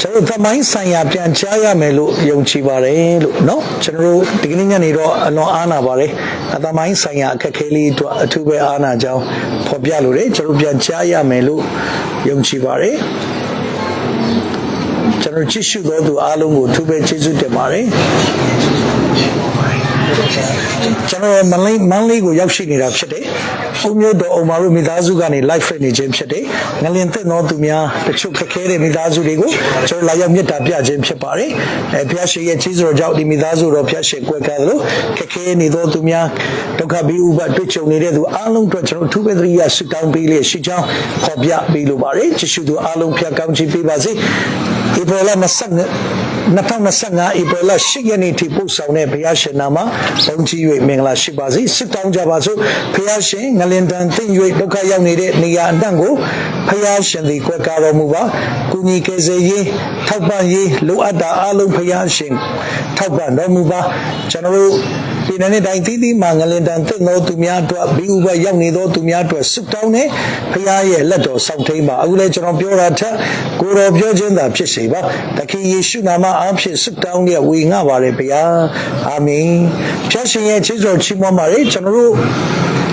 ကျွန်တော်သမိုင်းဆိုင်ရာပြန်ကြားရမယ်လို့ယုံကြည်ပါတယ်လို့เนาะကျွန်တော်တို့ဒီကနေ့ညနေတော့အလွန်အားနာပါတယ်အသမိုင်းဆိုင်ရာအခက်အခဲလေးအတွက်အထူးပဲအားနာကြောင်းဖော်ပြလို့တယ်ကျွန်တော်ပြန်ကြားရမယ်လို့ယုံကြည်ပါတယ်ကျွန်တော်ကြည့်ရှုသောသူအားလုံးကိုအထူးပဲကျေးဇူးတင်ပါတယ်ကျွန်တော်မလေးမန်းလေးကိုရောက်ရှိနေတာဖြစ်တယ်။ အုံမျိုးတော်အုံမာတို့မိသားစုကနေ live feed နေခြင်းဖြစ်တယ်။ငလင်သက်သောသူများတချို့ခက်ခဲတဲ့မိသားစုတွေကိုကျွန်တော်လာရောက်မြတ်တာပြခြင်းဖြစ်ပါတယ်။အဲဘုရားရှင်ရဲ့ကြီးစွာကြောင့်ဒီမိသားစုတော်ဘုရားရှင်ကွယ်ကားသလိုခက်ခဲနေသောသူများဒုက္ခဘီဥပတွေ့ကြုံနေတဲ့သူအားလုံးအတွက်ကျွန်တော်ထူးပဲသတိရဆုတောင်းပေးလျက်ရှိကြောင်းဖော်ပြပေးလိုပါတယ်။ယေရှုသူအားလုံးဖျက်ကောင်းချီးပေးပါစေ။ ဧပြီလ25 2025ဧပြီလ10ရက်နေ့ထိပို့ဆောင်တဲ့ဘုရားရှင်နာမှာဘုန်းကြီး၍မင်္ဂလာရှိပါစေစစ်တောင်းကြပါစို့ဘုရားရှင်ငလင်တန်သိမ့်၍ဒုက္ခရောက်နေတဲ့နေရာအနှံ့ကိုဘုရားရှင်သည်ကွယ်ကာတော်မူပါကုညီကယ်ဆယ်ရေးထောက်ပံ့ရေးလိုအပ်တာအလုံးဘုရားရှင်ထောက်ပံ့တော်မူပါကျွန်တော်တို့ ဒီနေ့တိုင်းသီးသီးမှာငလင်တန်သိမ့်သောသူများအတွက်ဘီဥပရောက်နေသောသူများအတွက်စစ်တောင်းနေဘုရားရဲ့လက်တော်ဆောက်ထိန်ပါအခုလည်းကျွန်တော်ပြောတာထက်ကိုယ်တော်ပြောခြင်းသာဖြစ်စေပါတခင်ယေရှုနာမအားဖြင့်စစ်တောင်းတဲ့ဝေငှပါれဘုရားအာမင်ဖျက်ရှင်ရဲ့ချစ်တော်ချီးမွမ်းပါれကျွန်တော်တို့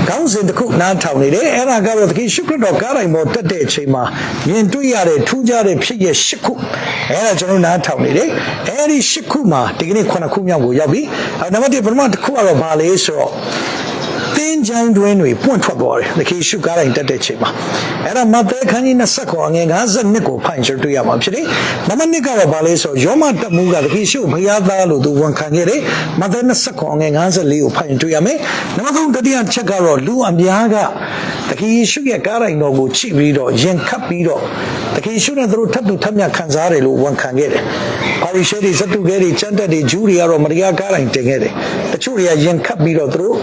ကောင်းစဉ်တစ်ခုနားထောင်နေတယ်အဲ့ဒါကတော့သခင်ရှုခရစ်တော်ကားတိုင်းပေါ်တက်တဲ့အချိန်မှာမြင်တွေ့ရတဲ့ထူးခြားတဲ့ဖြစ်ရဲ့ရှစ်ခုအဲ့ဒါကျွန်တော်နားထောင်နေတယ်အဲ့ဒီရှစ်ခုမှာဒီကနေ့ခုနှစ်ခုမြောက်ကိုရောက်ပြီအဲ့နံပါတ်1ပထမတစ်ခုကတော့ဘာလဲဆိုတော့တ င်းချိုင်းတွင်းတွေပွင့်ထွက်သွားတယ်။သခင်ရှုကားတိုင်းတက်တဲ့ချိန်မှာအဲ့ဒါမဿဲခန်းကြီး20ခေါ်ငယ်52ကိုဖိုင်ချတွေ့ရမှာဖြစ်တယ်။နံပါတ်2ကတော့ဗာလဲဆိုယောမတက်မှုကသခင်ရှုဘုရားသားလို့သူဝန်ခံခဲ့တယ်။မဿဲ20ခေါ်ငယ်54ကိုဖိုင်တွေ့ရမယ်။နံပါတ်3တတိယချက်ကတော့လူအများကသခင်ယေရှုရဲ့ကားတိုင်းတော်ကိုချိပြီးတော့ယင်ခတ်ပြီးတော့သခင်ယေရှုနဲ့သူတို့ထပ်တူထပ်မြတ်ခံစားရတယ်လို့ဝန်ခံခဲ့တယ်။ပါရီရှဲတွေဇတ်တူခဲတွေကျမ်းတက်တွေဂျူးတွေကတော့မတရားကားတိုင်းတင်ခဲ့တယ်။တချို့တွေကယင်ခတ်ပြီးတော့သူတို့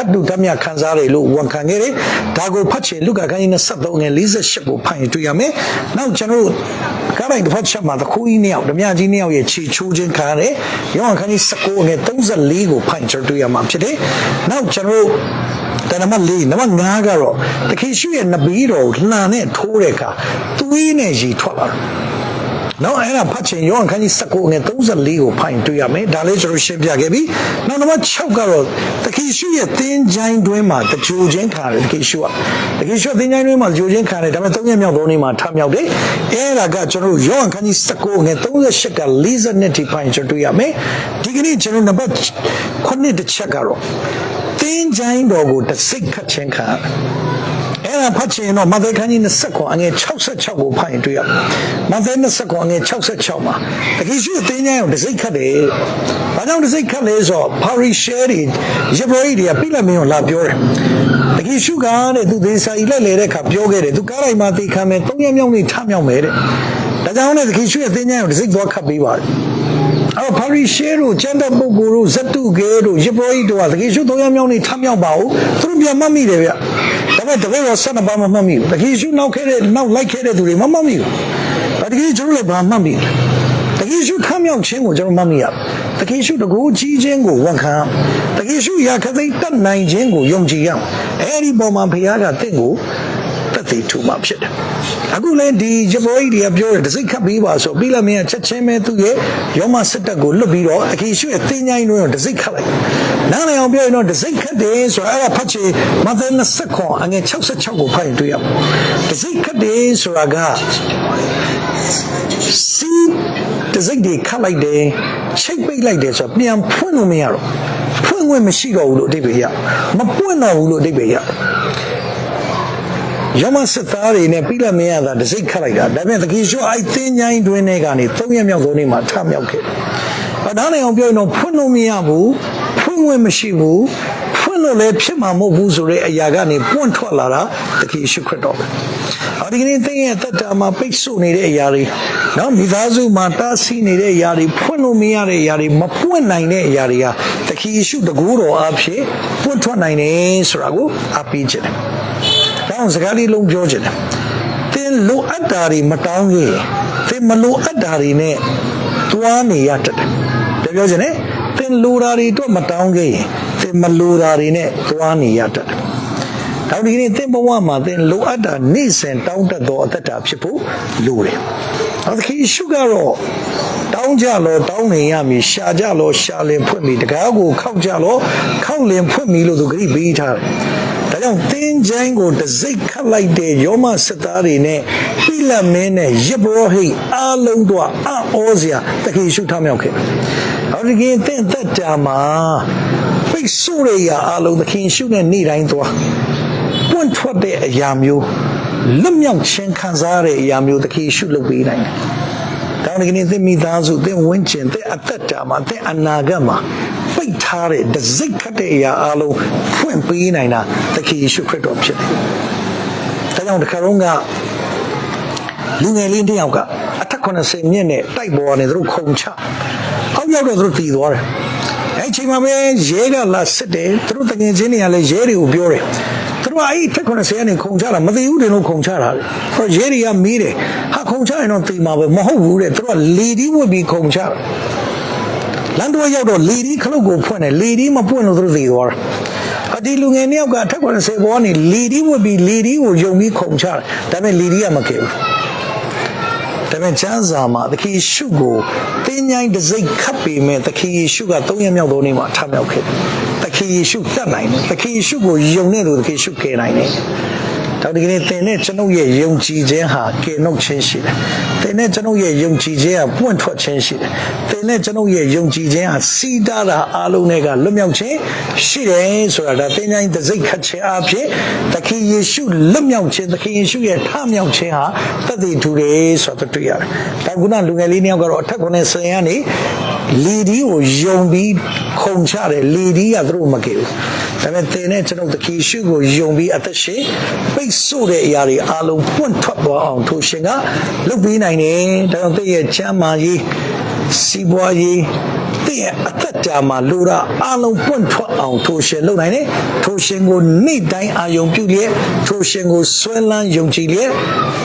ထပ်တူထပ်မြတ်ခံစားရတယ်လို့ဝန်ခံခဲ့တယ်။ဒါကိုဖတ်ချင်လူကာခန်းကြီး23ငယ်48ကိုဖတ်ရင်တွေ့ရမယ်။နောက်ကျွန်တော်တို့ကားတိုင်းတစ်ဖက်ချက်မှာသခိုးကြီးနှစ်ယောက်ဓမြကြီးနှစ်ယောက်ရဲ့ခြေချိုးခြင်းခံရတယ်။ယောဟန်ခန်းကြီး19ငယ်34ကိုဖတ်ရင်တွေ့ရမှာဖြစ်တယ်။နောက်ကျွန်တော်တို့တနမလေးနံပါတ်5ကတော့တခင်ရှုရဲ့နဗီတော်ကိုလှန်နဲ့ထိုးတဲ့အခါသွေးနဲ့ရေထွက်လာတယ်။ နောက်အဲ့ဒါဖတ်ချင်ယောဟန်ခန်းကြီး19ငယ်34ကိုဖိုင်တွေ့ရမယ်။ဒါလေးကျွန်တော်ရှင်းပြခဲ့ပြီ။နောက်နံပါတ်6ကတော့တခင်ရှုရဲ့သင်္ချိုင်းတွင်းမှာတကြိုချင်းခါတယ်တခင်ရှုကတခင်ရှုသင်္ချိုင်းတွင်းမှာတကြိုချင်းခါတယ်ဒါပေမဲ့3ရက်မြောက်သောနေ့မှာထမြောက်တယ်။အဲ့ဒါကကျွန်တော်ယောဟန်ခန်းကြီး19ငယ်38က40နှစ်ထိဖိုင်ကျွန်တော်တွေ့ရမယ်။ဒီကနေ့ကျွန်တော်နံပါတ်9တစ်ချက်ကတော့တင်းချိုင်းတော်ကိုတစိတ်ခတ်ခြင်းခံရတယ်။ အဲ့ဒါဖတ်ချင်ရင်တော့မဿဲခန်းကြီး20ခွန်အငယ်66ကိုဖတ်ရင်တွေ့ရမယ်။မဿဲ20ခွန်အငယ်66မှာတခင်ရှိတင်းချိုင်းကိုတစိတ်ခတ်တယ်။ဘာကြောင့်တစိတ်ခတ်လဲဆိုတော့ပါရီရှဲတွေယေဘရီတွေကပြိလက်မင်းကိုလာပြောတယ်။တခင်ရှုကတဲ့သူသေစာကြီးလက်လေတဲ့ခါပြောခဲ့တယ်။သူကားလိုက်မှာသေခံမယ်၃ရက်မြောက်နေ့ထမြောက်မယ်တဲ့။ဒါကြောင့်လည်းတခင်ရှုရဲ့တင်းချိုင်းကိုတစိတ်သွားခတ်ပေးပါတယ်။အော်ပါရီရှဲတို့ကျန်တဲ့ပုဂ္ဂိုလ်တို့ဇတ်တုကဲတို့ယေဘရီတို့ကတခင်ရှု၃ရက်မြောက်နေ့ထမြောက်ပါဦး။သူတို့ပြန်မှတ်မိတယ်ဗျ။ဒါပေ မဲ့တပည့်တော်ဆက်နှစ်ပါးမမှတ်မိဘူး။တခင်ရှုနောက်ခဲ့တဲ့နောက်လိုက်ခဲ့တဲ့သူတွေမမှတ်မိဘူး။ဒါတခင်ကျွန်တော်လည်းဘာမှတ်မိလဲ။တခင်ရှုခမ်းမြောက်ခြင်းကိုကျွန်တော်မှတ်မိရ။တခင်ရှုတကူကြီးခြင်းကိုဝန်ခံ။တခင်ရှုရာခသိတတ်နိုင်ခြင်းကိုယုံကြည်ရအောင်။အဲဒီပေါ်မှာဘုရားကတင့်ကိုသက်သေထူမှဖြစ်တယ်။အခုလည်းဒီဂျပိုးကြီးတွေကပြောတယ်တစိတ်ခတ်ပြီးပါဆိုပြီးလာမင်းကချက်ချင်းပဲသူ့ရဲ့ရောမစစ်တပ်ကိုလွတ်ပြီးတော့အခင်ရှုရဲ့တင်းញိုင်းတွင်တစိတ်ခတ်လိုက်။ နားလည်အောင်ပြောရင်တော့တစိတ်ခတ်တယ်ဆိုတော့အဲ့ဒါဖတ်ချေမဿဲ20ခွန်အငယ်66ကိုဖတ်ရင်တွေ့ရမှာ။တစိတ်ခတ်တယ်ဆိုတာကစီတစိတ်တွေခတ်လိုက်တယ်ချိတ်ပိတ်လိုက်တယ်ဆိုတော့ပြန်ဖွင့်လို့မရတော့ဖွင့်ခွင့်မရှိတော့ဘူးလို့အဓိပ္ပာယ်ရမပွင့်တော့ဘူးလို့အဓိပ္ပာယ်ရရမစစ်သားတွေနဲ့ပြီးလက်မရတာတစိတ်ခတ်လိုက်တာဒါပေမဲ့သခင်ရှုအိုက်သင်းញိုင်းတွင်းထဲကနေ၃ရက်မြောက်သောနေ့မှာထမြောက်ခဲ့တယ်။အဒါနဲ့အောင်ပြောရင်တော့ဖွင့်လို့မရဘူး ဖွင့်ဝင်မရှိဘူးဖွင့်လို့လည်းဖြစ်မှာမဟုတ်ဘူးဆိုတဲ့အရာကနေပွင့်ထွက်လာတာသခင်ရှုခရစ်တော်ပဲ။အဲဒီကနေ့သင်ရဲ့တက်တာမှာပိတ်ဆို့နေတဲ့အရာတွေနော်မိသားစုမှာတားဆီးနေတဲ့အရာတွေဖွင့်လို့မရတဲ့အရာတွေမပွင့်နိုင်တဲ့အရာတွေကသခင်ရှုတကူတော်အဖြစ်ပွင့်ထွက်နိုင်တယ်ဆိုတာကိုအပိချင်တယ်။တောင်းစကားလေးလုံးပြောချင်တယ်။သင်လိုအပ်တာတွေမတောင်းခဲ့ရင်သင်မလိုအပ်တာတွေနဲ့သွားနေရတတ်တယ်။ပြောပြောချင်တယ်။သ င်လိုတာတွေတော့မတောင်းခဲ့ရင်သင်မလိုတာတွေနဲ့သွားနေရတတ်တယ်။ဒါဒီနေ့သင်ဘဝမှာသင်လိုအပ်တာနေ့စဉ်တောင်းတသောအသက်တာဖြစ်ဖို့လိုတယ်။အဲသခင်ယေရှုကတော့တောင်းကြလောတောင်းနေရမည်ရှာကြလောရှာလင်ဖွင့်မည်တကားကိုခောက်ကြလောခောက်လင်ဖွင့်မည်လို့သူဂရိပေးထားတယ်။ဒါကြောင့်သင်ချိုင်းကိုတစိတ်ခတ်လိုက်တဲ့ယောမစစ်သားတွေနဲ့ပိလတ်မင်းနဲ့ယေဘရဟိတ်အားလုံးတို့အံ့ဩစရာသခင်ယေရှုထမြောက်ခဲ့ တယ်။အော်ဒီကင်သင်သက်တာမှာပိတ်ဆို့ရရာအားလုံးသခင်ယေရှုနဲ့နေ့တိုင်းသွားပွင့်ထွက်တဲ့အရာမျိုးလွတ်မြောက်ခြင်းခံစားရတဲ့အရာမျိုးသခင်ယေရှုလုပ်ပေးနိုင်တယ်။တောင်းတကယ်သင်မိသားစုသင်ဝင်းကျင်သင်အသက်တာမှာသင်အနာဂတ်မှာပိတ်ထားတဲ့ဒစိတ်ခတ်တဲ့အရာအလုံးဖွင့်ပေးနိုင်တာသခင်ယေရှုခရစ်တော်ဖြစ်တယ်။ဒါကြောင့်ဒီခါတော့ကလူငယ်လေးတစ်ယောက်ကအထက်80မြင့်နဲ့တိုက်ပေါ်ကနေသူတို့ခုံချ အောက်ရောက်တော့သူတို့တည်သွားတယ်။အဲအချိန်မှာပဲရဲကလာစစ်တယ်သူတို့တငယ်ချင်းတွေကလည်းရဲတွေကိုပြောတယ်သူတို့ကအဲ့ထက်80ကနေခုံချတာမသိဘူးတင်လို့ခုံချတာလေဟောရဲတွေကမီးတယ်ဟာခုံချရင်တော့တည်မှာပဲမဟုတ်ဘူးတဲ့သူတို့ကလီဒီဝတ်ပြီးခုံချတာလမ်းတော်ရောက်တော့လီဒီခလုတ်ကိုဖွင့်တယ်လီဒီမပွင့်လို့သူတို့တည်သွားတာအဒီလူငယ်နှစ်ယောက်ကထက်80ဘောကနေလီဒီဝတ်ပြီးလီဒီကိုယုံပြီးခုံချတယ်ဒါပေမဲ့လီဒီကမကယ်ဘူး ဒါပေမဲ့ချမ်းစာမှာသခင်ယေရှုကိုတင်းញိုင်းတစ်စိတ်ခတ်ပေမဲ့သခင်ယေရှုက၃ရက်မြောက်သောနေ့မှာထမြောက်ခဲ့တယ်။သခင်ယေရှုတတ်နိုင်တယ်။သခင်ယေရှုကိုယုံတဲ့သူသခင်ယေရှုကယ်နိုင်တယ်။ ဒါဒီကနေ့သင်နဲ့ကျွန်ုပ်ရဲ့ယုံကြည်ခြင်းဟာကယ်နှုတ်ခြင်းရှိတယ်။သင်နဲ့ကျွန်ုပ်ရဲ့ယုံကြည်ခြင်းဟာပွင့်ထွက်ခြင်းရှိတယ်။သင်နဲ့ကျွန်ုပ်ရဲ့ယုံကြည်ခြင်းဟာစီးတားတာအလုံးတွေကလွတ်မြောက်ခြင်းရှိတယ်ဆိုတာဒါသင်တိုင်းတစ်စိတ်ခတ်ခြင်းအဖြစ်သခင်ယေရှုလွတ်မြောက်ခြင်းသခင်ယေရှုရဲ့ထမြောက်ခြင်းဟာတသက်ထူတယ်ဆိုတာတွေ့ရတယ်။ဒါကကလူငယ်လေးနှစ်ယောက်ကတော့အထက်ကနေဆင်ရနေလီဒီကိုယုံပြီးခုန်ချတယ်လီဒီကသူတို့မကယ်ဘူး။ ဒါပေမဲ့သင်နဲ့ကျွန်ုပ်သခင်ယေရှုကိုယုံပြီးအသက်ရှင်ပိတ်ဆို့တဲ့အရာတွေအလုံးပွင့်ထွက်သွားအောင်ထိုရှင်ကလုပ်ပေးနိုင်တယ်။ဒါကြောင့်သင်ရဲ့ချမ်းမာရေးစီးပွားရေး တင့်ရဲ့အသက်တာမှာလိုတာအလုံးပွင့်ထွက်အောင်ထိုရှင်လုပ်နိုင်တယ်ထိုရှင်ကိုနေ့တိုင်းအာယုံပြုလျက်ထိုရှင်ကိုဆွဲလန်းယုံကြည်လျက်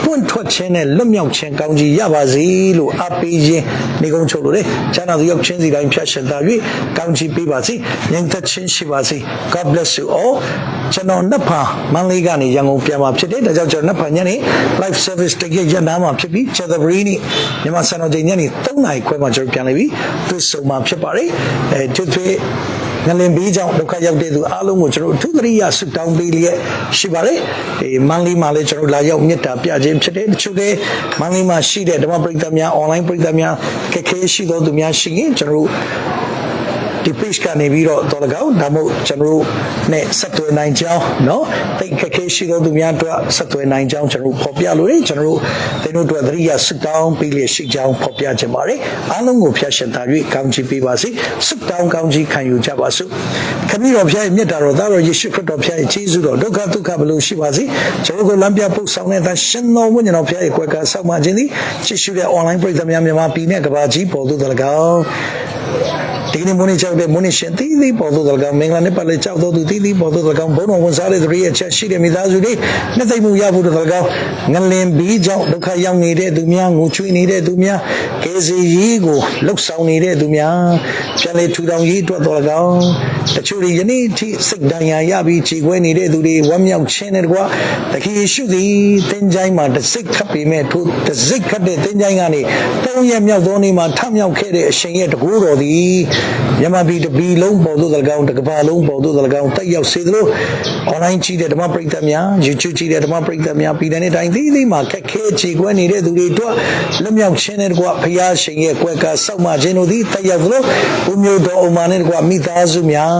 ပွင့်ထွက်ခြင်းနဲ့လွတ်မြောက်ခြင်းကောင်းကြီးရပါစေလို့အပေးခြင်းနေကုန်းချုပ်လို့လေကျမ်းသာသူရောက်ချင်းစီတိုင်းဖြတ်ရှင်သာ၍ကောင်းကြီးပေးပါစေငြိမ်သက်ခြင်းရှိပါစေ God bless you all ကျွန်တော်နှစ်ဖာမန္တလေးကနေရန်ကုန်ပြန်มาဖြစ်တယ်ဒါကြောင့်ကျွန်တော်နှစ်ဖာညနေ live service တကယ်ရန်နာမှာဖြစ်ပြီး Chethebury နေ့မြန်မာစံတော်ချိန်ညနေ3နာရီခွဲမှာကျွန်တော်ပြန်လာပြီသူဆုံမှာဖြစ်ပါတယ်အဲသူသွေးငလင်ဘေးကြောင့်ဒုက္ခရောက်တဲ့သူအားလုံးကိုကျွန်တော်အထူးသတိရဆုတောင်းပေးလျက်ရှိပါတယ်ဒီမန်လေးမှာလည်းကျွန်တော်လာရောက်မြတ်တာပြခြင်းဖြစ်တယ်တချို့လည်းမန်လေးမှာရှိတဲ့ဓမ္မပရိသတ်များ online ပရိသတ်များခက်ခဲရှိသောသူများရှိရင်ကျွန်တော် ဒီ page ကနေပြီးတော့တော်လကောက်ဒါမှမဟုတ်ကျွန်တော်တို့နဲ့ဆက်သွယ်နိုင်ကြောင်းเนาะတိတ်ခက်ခဲရှိသောသူများအတွက်ဆက်သွယ်နိုင်ကြောင်းကျွန်တော်တို့ဖော်ပြလို့ရကျွန်တော်တို့သင်တို့အတွက်သတိရဆုတောင်းပေးလျက်ရှိကြောင်းဖော်ပြခြင်းပါတယ်အားလုံးကိုဖျက်ရှင်သာ၍ကောင်းချီးပေးပါစေဆုတောင်းကောင်းချီးခံယူကြပါစို့ခမည်းတော်ဖျားရဲ့မြတ်တာတော်သားတော်ယေရှုခရစ်တော်ဖျားရဲ့ကျေးဇူးတော်ဒုက္ခဒုက္ခဘလို့ရှိပါစေကျွန်တော်ကိုလမ်းပြပုတ်ဆောင်တဲ့သရှင်တော်ဝိညာဉ်တော်ဖျားရဲ့ကွယ်ကာဆောက်မှခြင်းသည်ချစ်ရှုတဲ့ online ပရိသတ်များမြန်မာပြည်နဲ့ကမ္ဘာကြီးပေါ်သို့တလကောင်း ဒီနေ့မွန်နေကြောက်တဲ့မွန်နေရှင်တီးသီးပေါ်သို့တလကောင်းမင်္ဂလာနဲ့ပတ်လက်ကြောက်တော်သူတီးသီးပေါ်သို့တလကောင်းဘုန်းတော်ဝန်စားတဲ့သူရဲ့ချက်ရှိတဲ့မိသားစုတွေနှစ်သိမ့်မှုရဖို့တလကောင်းငလင်ဘီးကြောင့်ဒုက္ခရောက်နေတဲ့သူများငိုချွေးနေတဲ့သူများကေစီကြီးကိုလှုပ်ဆောင်နေတဲ့သူများပြန်လေထူထောင်ရေးအတွက်တော်လကောင်းတချို့တွေယနေ့ထိစိတ်ဒဏ်ရာရပြီးခြေခွဲနေတဲ့သူတွေဝမ်းမြောက်ခြင်းနဲ့တကွာတခင်ယေရှုသည်တင်းချိုင်းမှာတစ်စိတ်ခတ်ပေမဲ့ထိုတစ်စိတ်ခတ်တဲ့တင်းချိုင်းကနေသုံးရက်မြောက်သောနေ့မှာထမြောက်ခဲ့တဲ့အရှင်ရဲ့တကူတော်သည်မြန်မာပြည်တပြည်လုံးပေါ်သို့တလကောင်းတကဘာလုံးပေါ်သို့တလကောင်းတက်ရောက်စေသလို online ကြည့်တဲ့ဓမ္မပရိသတ်များ YouTube ကြည့်တဲ့ဓမ္မပရိသတ်များပြည်တဲ့တိုင်းသီးသီးမှာခက်ခဲခြေခွဲနေတဲ့သူတွေအတွက်လွတ်မြောက်ခြင်းနဲ့တကွာဖခင်ရှင်ရဲ့ကွယ်ကာစောက်မခြင်းတို့သည်တက်ရောက်သလိုဘုမျိုးတော်အုံမာနဲ့တကွာမိသားစုများ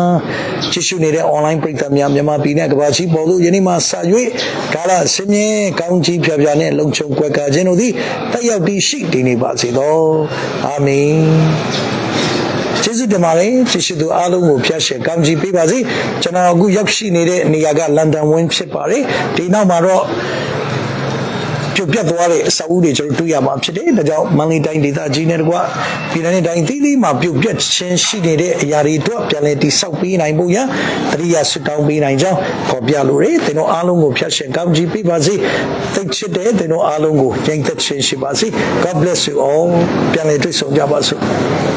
ကြည့်ရှုနေတဲ့ online ပရိသတ်များမြန်မာပြည်နဲ့ကမ္ဘာကြီးပေါ်သို့ယနေ့မှစ၍ကာလဆင်းရဲကောင်းကြီးဖြာဖြာနဲ့လုံခြုံကွယ်ကာခြင်းတို့သည်တက်ရောက်တည်ရှိတည်နေပါစေသောအာမင် ကျေးဇူးတင်ပါတယ်ကျေးဇူးသူအားလုံးကိုဖျက်ရှင်ကောင်းချီးပေးပါစေကျွန်တော်အခုရောက်ရှိနေတဲ့နေရာကလန်ဒန်ဝင်းဖြစ်ပါတယ်ဒီနောက်မှာတော့ပြုတ်ပြတ်သွားတဲ့အစာအုပ်တွေကျွန်တော်တွေ့ရမှာဖြစ်တယ်။ဒါကြောင့်မန္တလေးတိုင်းဒေသကြီးနဲ့တကွပြည်내တိုင်းသီးသီးမှာပြုတ်ပြတ်ခြင်းရှိနေတဲ့အရာတွေအတွက်ပြန်လည်တိဆောက်ပေးနိုင်ဖို့ရန်တရိယာဆွတောင်းပေးနိုင်ကြောင်းဖော်ပြလိုတယ်။သင်တို့အားလုံးကိုဖျက်ရှင်ကောင်းချီးပေးပါစေ။သိချစ်တဲ့သင်တို့အားလုံးကိုကျင့်သက်ခြင်းရှိပါစေ။ God bless you all ပြန်လည်တွေ့ဆုံကြပါစို့။